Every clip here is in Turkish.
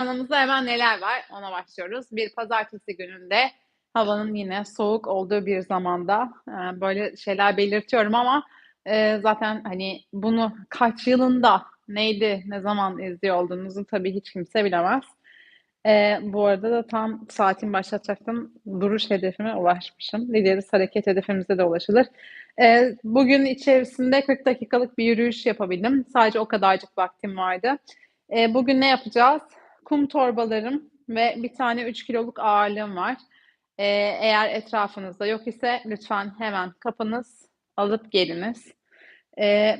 Planımızda hemen neler var ona başlıyoruz. Bir pazartesi gününde havanın yine soğuk olduğu bir zamanda e, böyle şeyler belirtiyorum ama e, zaten hani bunu kaç yılında neydi ne zaman izliyor olduğunuzu tabii hiç kimse bilemez. E, bu arada da tam saatin başlatacaktım. Duruş hedefime ulaşmışım. Dileriz hareket hedefimize de ulaşılır. E, bugün içerisinde 40 dakikalık bir yürüyüş yapabildim. Sadece o kadarcık vaktim vardı. E, bugün ne yapacağız? Kum torbalarım ve bir tane 3 kiloluk ağırlığım var. Ee, eğer etrafınızda yok ise lütfen hemen kapınız, alıp geliniz. Ee,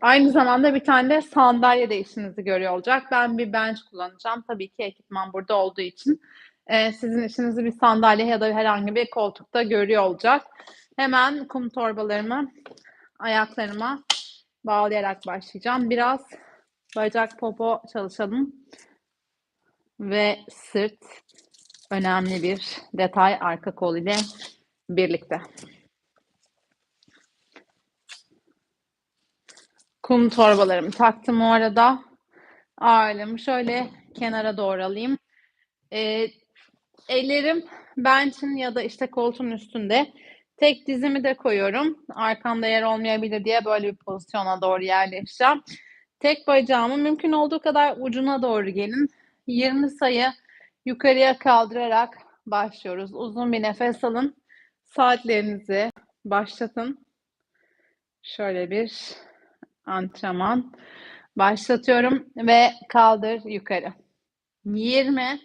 aynı zamanda bir tane de sandalye de işinizi görüyor olacak. Ben bir bench kullanacağım. Tabii ki ekipman burada olduğu için. Ee, sizin işinizi bir sandalye ya da herhangi bir koltukta görüyor olacak. Hemen kum torbalarımı ayaklarıma bağlayarak başlayacağım. Biraz bacak popo çalışalım ve sırt önemli bir detay arka kol ile birlikte. Kum torbalarımı taktım o arada. Ağırlığımı şöyle kenara doğru alayım. Ee, ellerim bench'in ya da işte koltuğun üstünde. Tek dizimi de koyuyorum. Arkamda yer olmayabilir diye böyle bir pozisyona doğru yerleşeceğim. Tek bacağımı mümkün olduğu kadar ucuna doğru gelin. 20 sayı yukarıya kaldırarak başlıyoruz. Uzun bir nefes alın. Saatlerinizi başlatın. Şöyle bir antrenman başlatıyorum ve kaldır yukarı. 20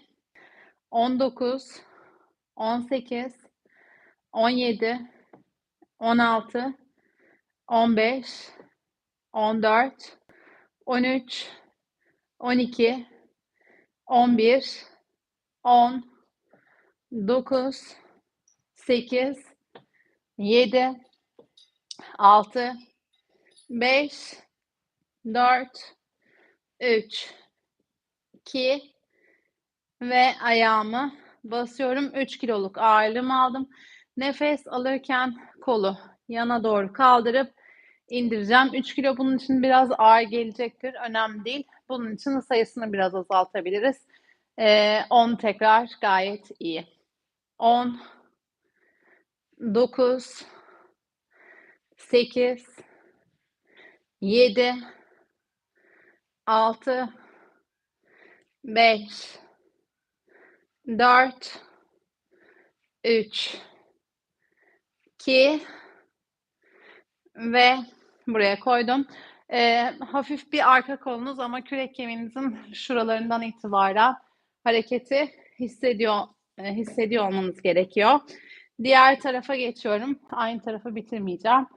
19 18 17 16 15 14 13 12 11 10 9 8 7 6 5 4 3 2 ve ayağımı basıyorum. 3 kiloluk ağırlığımı aldım. Nefes alırken kolu yana doğru kaldırıp indireceğim. 3 kilo bunun için biraz ağır gelecektir. Önemli değil. Bunun için sayısını biraz azaltabiliriz. Ee, 10 tekrar gayet iyi. 10 9 8 7 6 5 4 3 2 ve buraya koydum. E, hafif bir arka kolunuz ama kürek kemiğinizin şuralarından itibaren hareketi hissediyor e, hissediyor olmanız gerekiyor. Diğer tarafa geçiyorum. Aynı tarafı bitirmeyeceğim.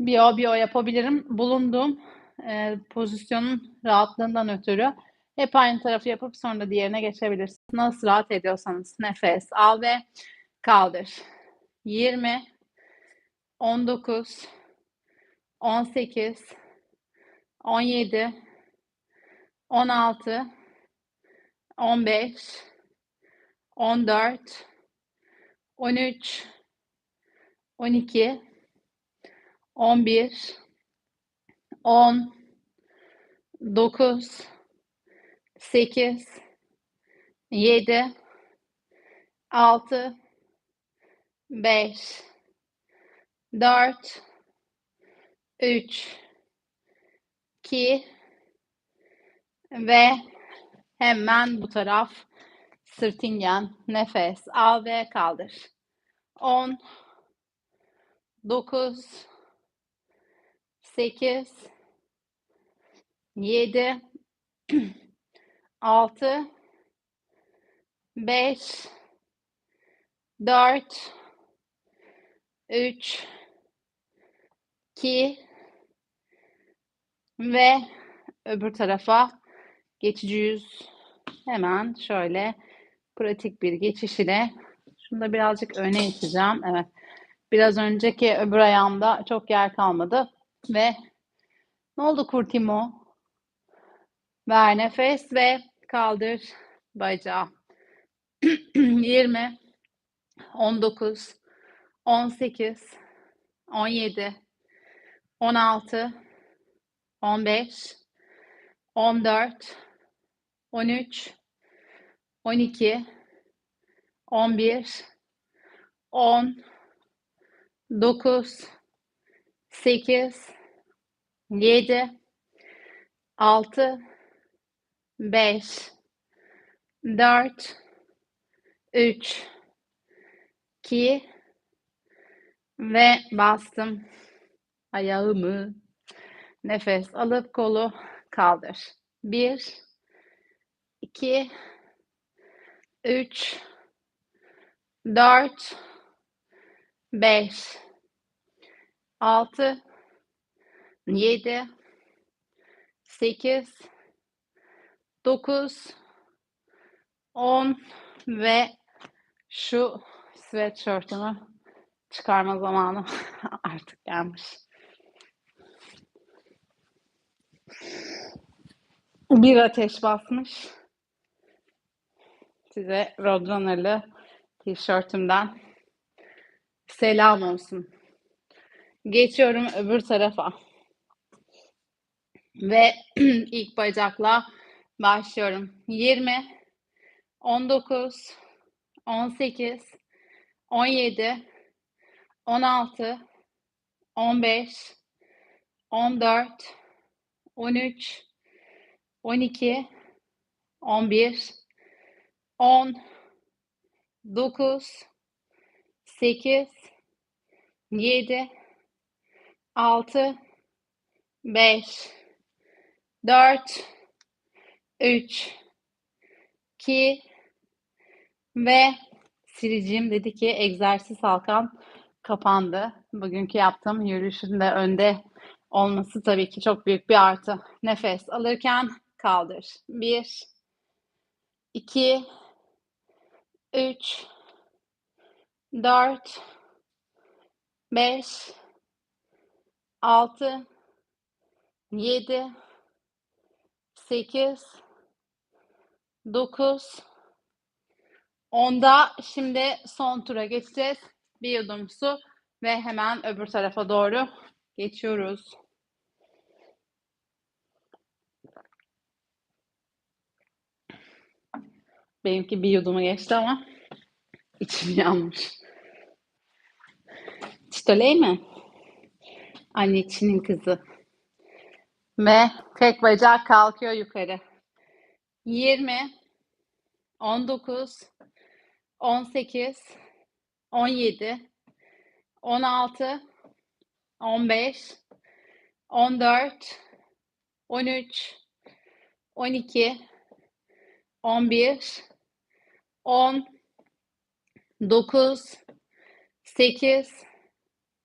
Bio bio yapabilirim. Bulunduğum e, pozisyonun rahatlığından ötürü hep aynı tarafı yapıp sonra diğerine geçebilirsiniz. Nasıl rahat ediyorsanız nefes al ve kaldır. 20 19 18 17 16 15 14 13 12 11 10 9 8 7 6 5 4 3 2 ve hemen bu taraf sırt ingen nefes al ve kaldır. 10 9 8 7 6 5 4 3 2 ve öbür tarafa geçici hemen şöyle pratik bir geçiş ile şunu da birazcık öne iteceğim. Evet. Biraz önceki öbür ayağımda çok yer kalmadı ve ne oldu Kurtimo? Ver nefes ve kaldır bacağı. 20 19 18 17 16 15 14 13 12 11 10 9 8 7 6 5 4 3 2 ve bastım ayağımı. Nefes alıp kolu kaldır. 1 2 3 4 5 6 7 8 9 10 ve şu sweatshirt'ümü çıkarma zamanı artık gelmiş. Bir ateş basmış. Size Roadrunner'lı tişörtümden selam olsun. Geçiyorum öbür tarafa. Ve ilk bacakla başlıyorum. 20, 19, 18, 17, 16, 15, 14, 13, 12, 11, 10, 9, 8, 7, 6, 5, 4, 3, 2 ve sileceğim dedi ki egzersiz halkan kapandı. Bugünkü yaptığım yürüyüşün de önde olması tabii ki çok büyük bir artı. Nefes alırken kaldır. 1 2 3 4 5 6 7 8 9 10'da şimdi son tura geçeceğiz. Bir yudum su ve hemen öbür tarafa doğru geçiyoruz. Benimki bir yudumu geçti ama içim yanmış. Çitoley mi? Anneciğinin kızı. Ve tek bacak kalkıyor yukarı. 20 19 18 17 16 15 14 13 12 11 10 9 8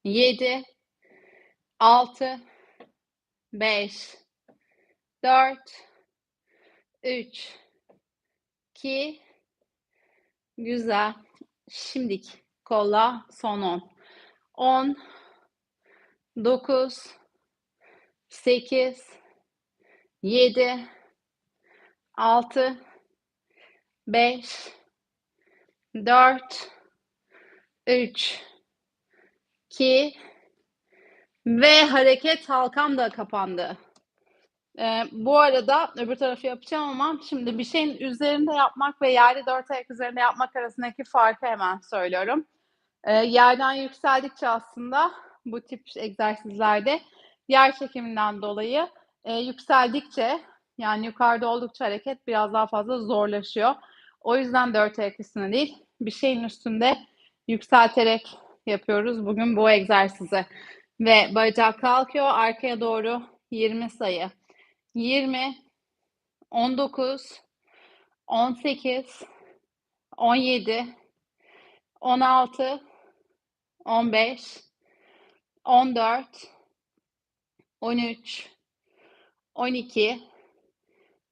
7 6 5 4 3 2 Güzel. Şimdik kolla son 10. 10 9 8 7 6 5 4 3 2 ve hareket halkam da kapandı. Ee, bu arada öbür tarafı yapacağım ama şimdi bir şeyin üzerinde yapmak ve yerde dört ayak üzerinde yapmak arasındaki farkı hemen söylüyorum. Ee, yerden yükseldikçe aslında bu tip egzersizlerde yer çekiminden dolayı e, yükseldikçe yani yukarıda oldukça hareket biraz daha fazla zorlaşıyor. O yüzden dört ayak üstüne değil bir şeyin üstünde yükselterek yapıyoruz bugün bu egzersizi. Ve bacak kalkıyor arkaya doğru 20 sayı. 20, 19, 18, 17, 16, 15, 14, 13, 12,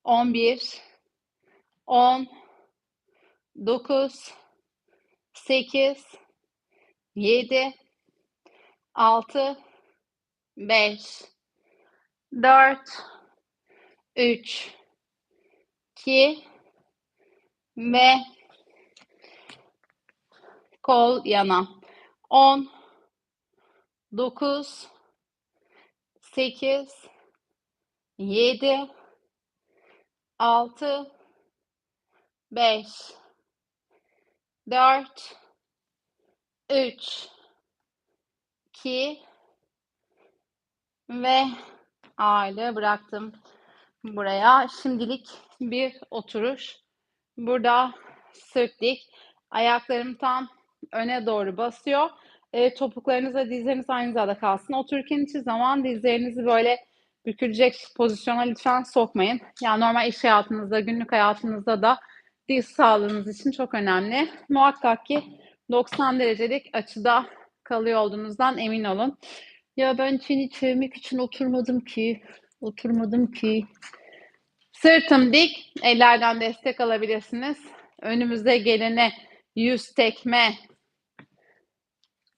11, 10, 9, 8, 7, 6, 5, 4, 3 2 ve kol yana. 10 9 8 7 6 5 4 3 2 ve ağırlığı bıraktım buraya. Şimdilik bir oturuş. Burada sırt dik. Ayaklarım tam öne doğru basıyor. E, topuklarınız ve dizleriniz aynı hizada kalsın. Otururken hiçbir zaman dizlerinizi böyle bükülecek pozisyona lütfen sokmayın. Yani normal iş hayatınızda, günlük hayatınızda da diz sağlığınız için çok önemli. Muhakkak ki 90 derecelik açıda kalıyor olduğunuzdan emin olun. Ya ben seni sevmek için oturmadım ki. Oturmadım ki. Sırtım dik. Ellerden destek alabilirsiniz. Önümüzde gelene yüz tekme.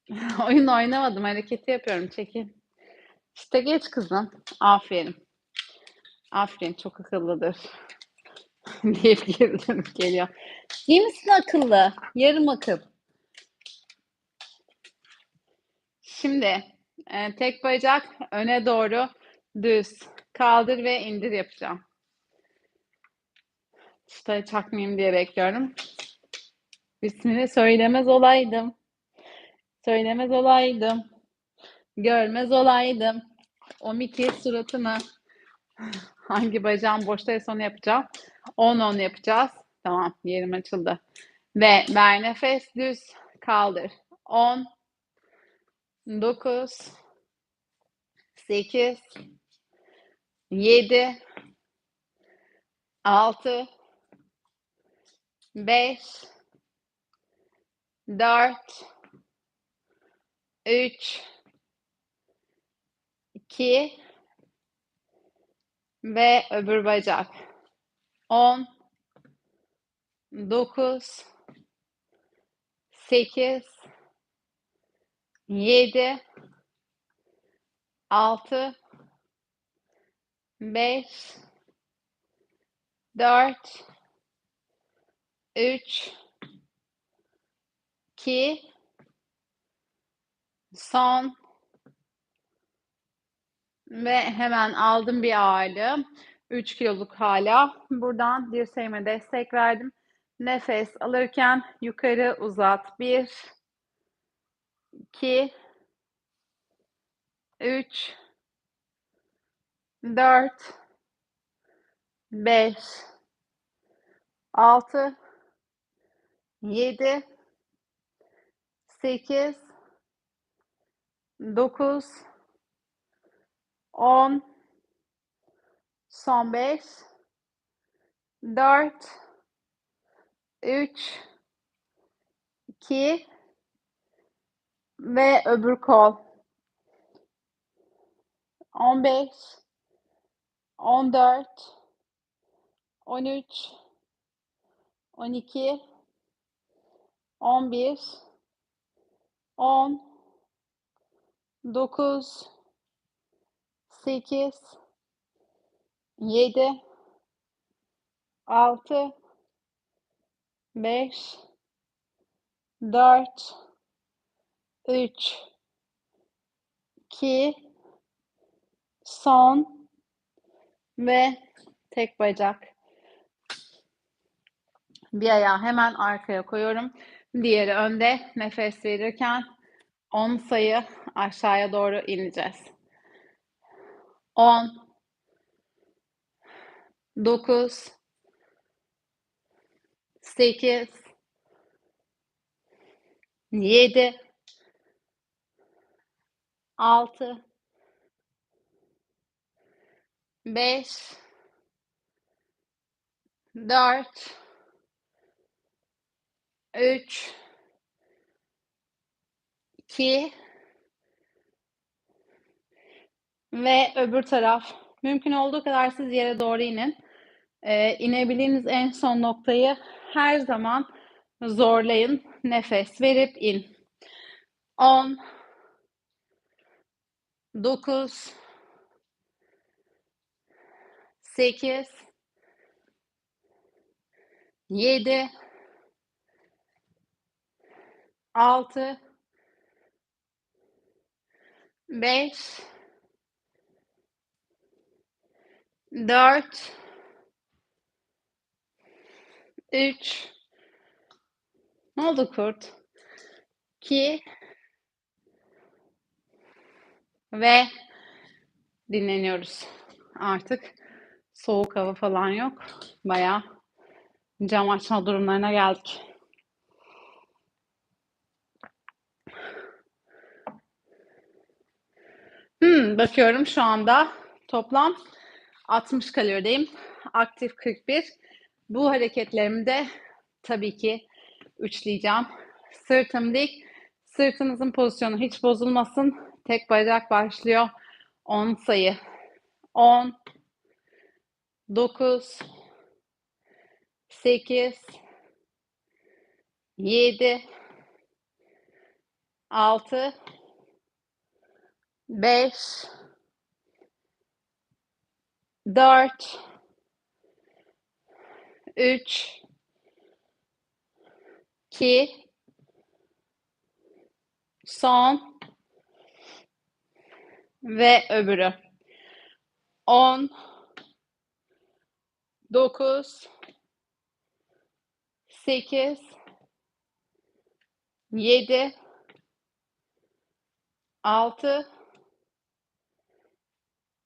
Oyun oynamadım. Hareketi yapıyorum. Çekil. İşte geç kızım. Aferin. Aferin. Çok akıllıdır. deyip girdim geliyor. Değil misin akıllı? Yarım akıl. Şimdi e, tek bacak öne doğru düz. Kaldır ve indir yapacağım. İşte çakmayayım diye bekliyorum. İsmini söylemez olaydım. Söylemez olaydım. Görmez olaydım. O Mickey suratını hangi bacağım boştaysa onu yapacağım. 10-10 yapacağız. Tamam yerim açıldı. Ve ver nefes düz kaldır. 10 9 8 7 6 5 4 3 2 ve öbür bacak. 10 9 8 7 6 5 4 3 2 son ve hemen aldım bir ağırlığı. 3 kiloluk hala. Buradan dirseğime destek verdim. Nefes alırken yukarı uzat. 1 2 3 4 5 6 7 8 9 10 son 5 4 3 2 ve öbür kol. 15 14 13 12 11 10 9 8 7 6 5 4 3 2 son ve tek bacak. Bir ayağı hemen arkaya koyuyorum. Diğeri önde nefes verirken 10 sayı aşağıya doğru ineceğiz. 10 9 8 7 6 5 4 3 2 ve öbür taraf. Mümkün olduğu kadar siz yere doğru inin. Ee, inebildiğiniz en son noktayı her zaman zorlayın. Nefes verip in. 10 9 8 7 6 5 4 3 Ne oldu kurt? 2 ve dinleniyoruz. Artık soğuk hava falan yok. Bayağı cam açma durumlarına geldik. Hmm, bakıyorum şu anda toplam 60 kalorideyim. Aktif 41. Bu hareketlerimi de tabii ki üçleyeceğim. Sırtım dik. Sırtınızın pozisyonu hiç bozulmasın. Tek bacak başlıyor. 10 sayı. 10 9 8 7 6 5 4 3 2 son. Ve öbürü. 10 9 8 7 6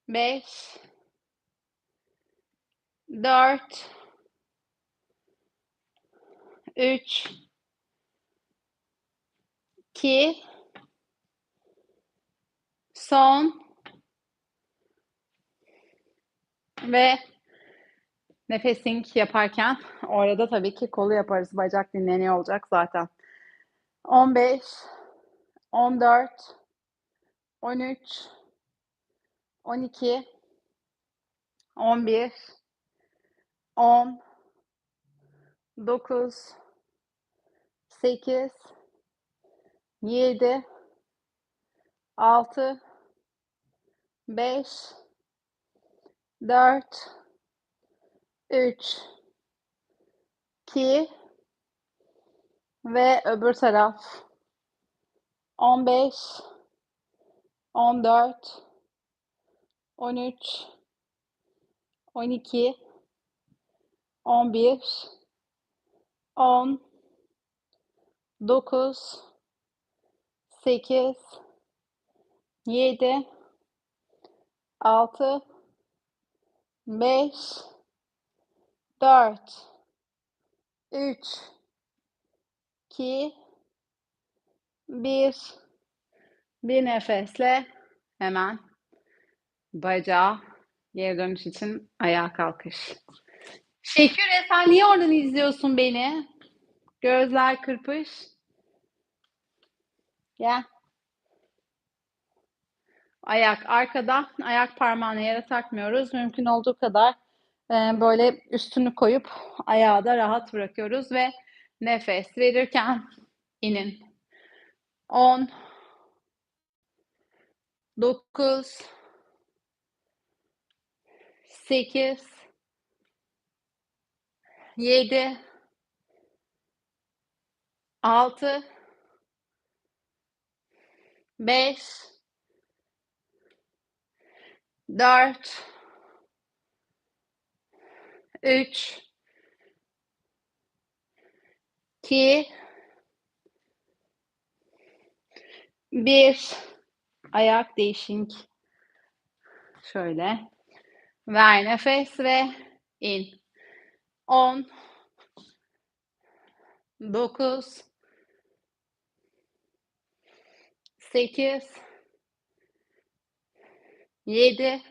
5 4 3 2 son. Ve nefesing yaparken orada tabii ki kolu yaparız. Bacak dinleniyor olacak zaten. 15 14 13 12 11 10 9 8 7 6 5 4 3 2 ve öbür taraf 15 14 13 12 11 10 9 8 7 6 5 4 3 2 1 bir nefesle hemen bacağı geri dönüş için ayağa kalkış. Şekür sen niye oradan izliyorsun beni? Gözler kırpış. Gel. Ayak arkada. Ayak parmağını yere takmıyoruz. Mümkün olduğu kadar e, böyle üstünü koyup ayağı da rahat bırakıyoruz ve nefes verirken inin. 10 9 8 7 6 5 4 3 2 1 ayak değişink şöyle. Ver nefes ve in 10 9 8 7 6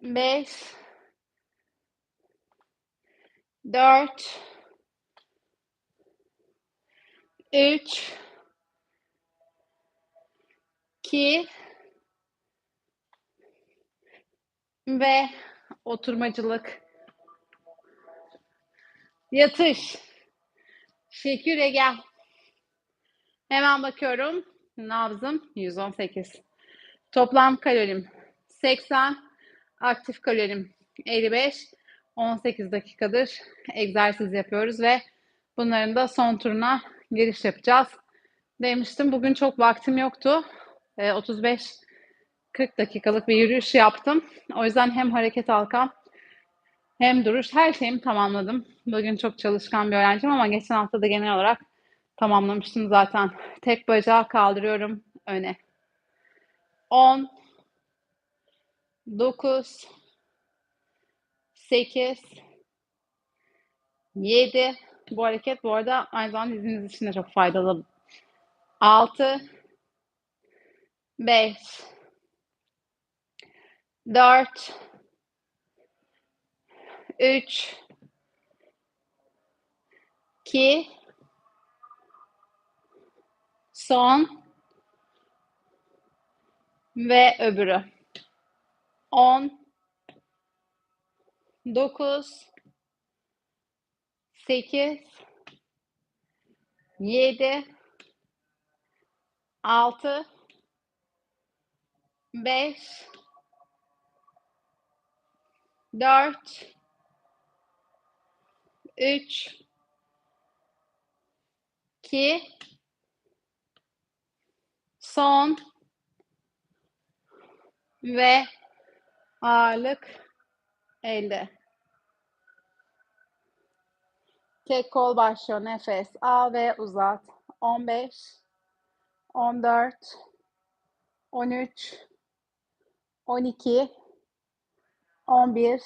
5 4 3 2 ve oturmacılık. Yatış. Şeküre gel hemen bakıyorum. Nabzım 118 toplam kalorim 80 aktif kalorim 55 18 dakikadır egzersiz yapıyoruz ve bunların da son turuna giriş yapacağız. Demiştim bugün çok vaktim yoktu. 35 40 dakikalık bir yürüyüş yaptım. O yüzden hem hareket halkam hem duruş her şeyimi tamamladım. Bugün çok çalışkan bir öğrencim ama geçen hafta da genel olarak tamamlamıştım zaten. Tek bacağı kaldırıyorum öne. 10 9 8 7 bu hareket bu arada aynı zamanda diziniz için de çok faydalı. 6 5 4 3 2 son. Ve öbürü. 10 9 8 7 6 5 4 3 2 son. Ve ağırlık elde. Tek kol başlıyor. Nefes al ve uzat. 15 14 13 12 11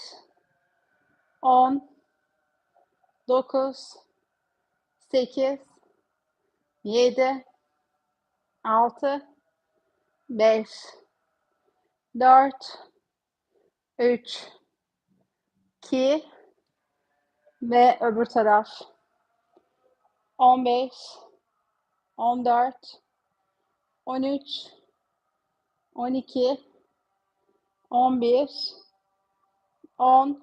10 9 8 7 6 5 4 3 2 ve öbür taraf. 15 14 13 12 11 10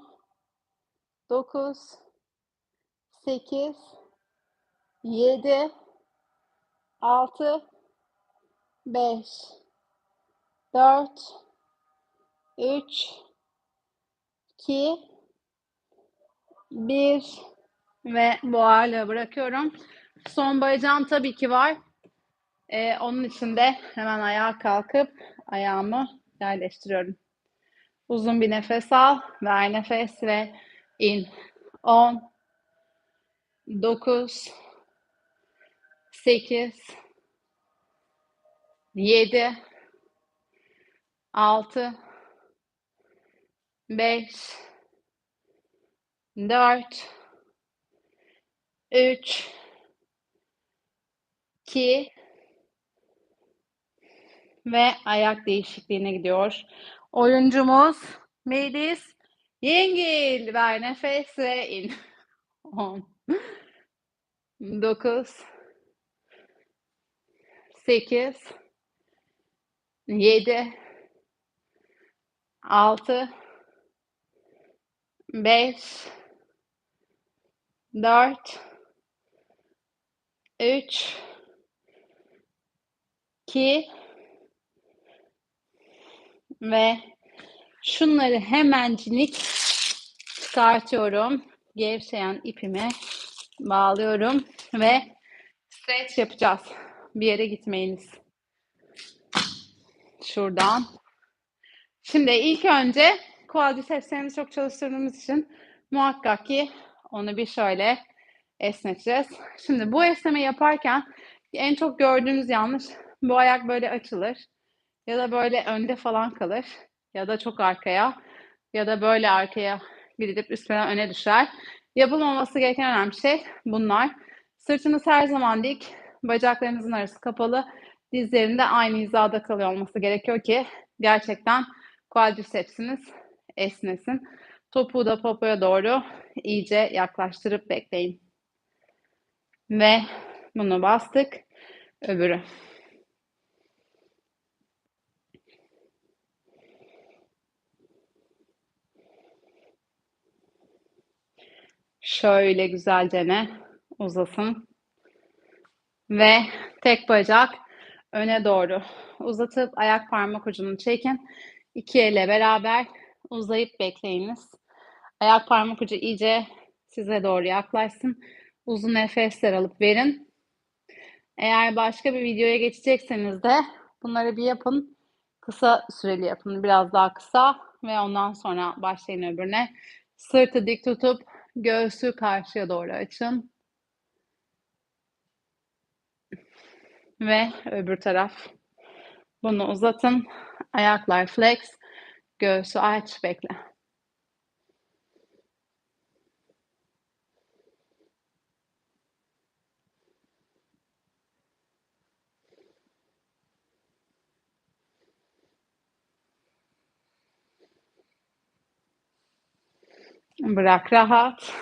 9 8 7 6 5 4 3 2 1 ve bu ağırlığı bırakıyorum. Son bacağım tabii ki var. Ee, onun için de hemen ayağa kalkıp ayağımı yerleştiriyorum. Uzun bir nefes al. Ver nefes ve in. 10 9 8 7 6 5 4 3 2 ve ayak değişikliğine gidiyor. Oyuncumuz Melis Yengil. Ver nefes ve in. 10 9 8 7 6 5 4 3 2 ve şunları hemencilik çıkartıyorum. Gevşeyen ipimi bağlıyorum ve stretch yapacağız. Bir yere gitmeyiniz. Şuradan. Şimdi ilk önce quadricepslerimizi çok çalıştırdığımız için muhakkak ki onu bir şöyle esneteceğiz. Şimdi bu esneme yaparken en çok gördüğünüz yanlış bu ayak böyle açılır ya da böyle önde falan kalır ya da çok arkaya ya da böyle arkaya gidip üstüne öne düşer. Yapılmaması gereken önemli şey bunlar. Sırtınız her zaman dik, bacaklarınızın arası kapalı, dizlerinde aynı hizada kalıyor olması gerekiyor ki gerçekten quadricepsiniz esnesin. Topuğu da popoya doğru iyice yaklaştırıp bekleyin. Ve bunu bastık. Öbürü. Şöyle güzelce ne uzasın. Ve tek bacak öne doğru uzatıp ayak parmak ucunu çekin. İki elle beraber uzayıp bekleyiniz. Ayak parmak ucu iyice size doğru yaklaşsın. Uzun nefesler alıp verin. Eğer başka bir videoya geçecekseniz de bunları bir yapın. Kısa süreli yapın, biraz daha kısa ve ondan sonra başlayın öbürüne. Sırtı dik tutup göğsü karşıya doğru açın. Ve öbür taraf. Bunu uzatın. Ayaklar flex. Göğsü aç, bekle. Bırak rahat.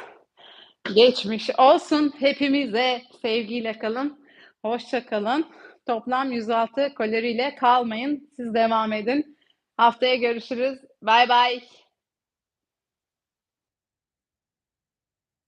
Geçmiş olsun hepimize. Sevgiyle kalın. Hoşça kalın. Toplam 106 kaloriyle kalmayın. Siz devam edin. Haftaya görüşürüz. Bay bay.